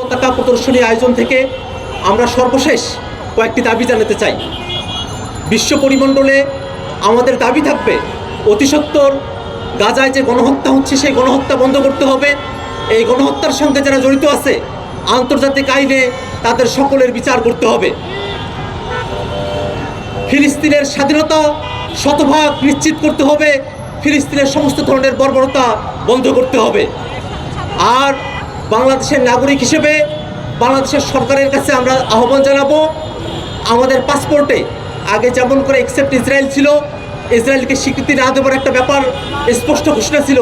পতাকা প্রদর্শনী আয়োজন থেকে আমরা সর্বশেষ কয়েকটি দাবি জানাতে চাই। বিশ্ব পরিমণ্ডলে আমাদের দাবি থাকবে, অতি সত্বর গাজায় যে গণহত্যা হচ্ছে সেই গণহত্যা বন্ধ করতে হবে। এই গণহত্যার সঙ্গে যারা জড়িত আছে, আন্তর্জাতিক আইনে তাদের সকলের বিচার করতে হবে। ফিলিস্তিনের স্বাধীনতা শতভাগ নিশ্চিত করতে হবে, ফিলিস্তিনের সমস্ত ধরনের বর্বরতা বন্ধ করতে হবে। আর বাংলাদেশের নাগরিক হিসেবে বাংলাদেশের সরকারের কাছে আমরা আহ্বান জানাব। আমাদের পাসপোর্টে আগে যেমন করে এক্সেপ্ট ইসরায়েল ছিল ইসরায়েলকে স্বীকৃতি না দেওয়ার একটা ব্যাপার স্পষ্ট ঘোষণা ছিল।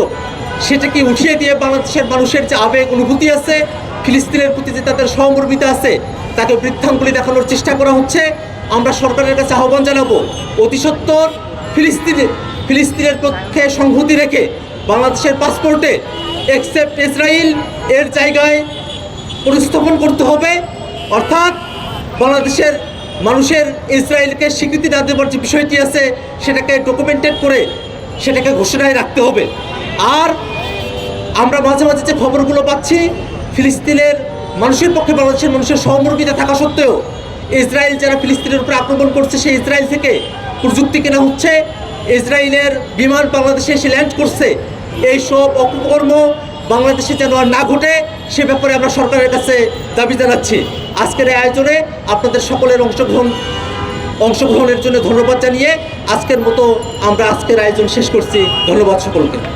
সেটাকে উঠিয়ে দিয়ে বাংলাদেশের মানুষের যে আবেগ, অনুভূতি আছে, ফিলিস্তিনের প্রতি যে তাদের সহমর্মিতা আছে, তাকে বৃদ্ধাঙ্গুলি দেখানোর চেষ্টা করা হচ্ছে। আমরা সরকারের কাছে আহ্বান জানাব, অতি সত্বর ফিলিস্তিনে ফিলিস্তিনের পক্ষে সংহতি রেখে বাংলাদেশের পাসপোর্টে এক্সেপ্ট ইসরায়েল এর জায়গায় প্রতিস্থাপন করতে হবে। অর্থাৎ বাংলাদেশের মানুষের ইসরায়েলকে স্বীকৃতি না দেওয়ার যে বিষয়টি আছে, সেটাকে ডকুমেন্টেড করে সেটাকে ঘোষণায় রাখতে হবে। আর আমরা মাঝে মাঝে যে খবরগুলো পাচ্ছি, ফিলিস্তিনের মানুষের পক্ষে বাংলাদেশের মানুষের সহমর্মিতা থাকা সত্ত্বেও ইসরায়েল যারা ফিলিস্তিনের উপরে আক্রমণ করছে, সেই ইসরায়েল থেকে প্রযুক্তি কেনা হচ্ছে। ইসরায়েলের বিমান বাংলাদেশে এসে ল্যান্ড করছে। এই সব অপকর্ম বাংলাদেশে যেন আর না ঘটে, সে ব্যাপারে আমরা সরকারের কাছে দাবি জানাচ্ছি। আজকের এই আয়োজনে আপনাদের সকলের অংশগ্রহণ অংশগ্রহণের জন্য ধন্যবাদ জানিয়ে আজকের মতো আমরা আজকের আয়োজন শেষ করছি। ধন্যবাদ সকলকে।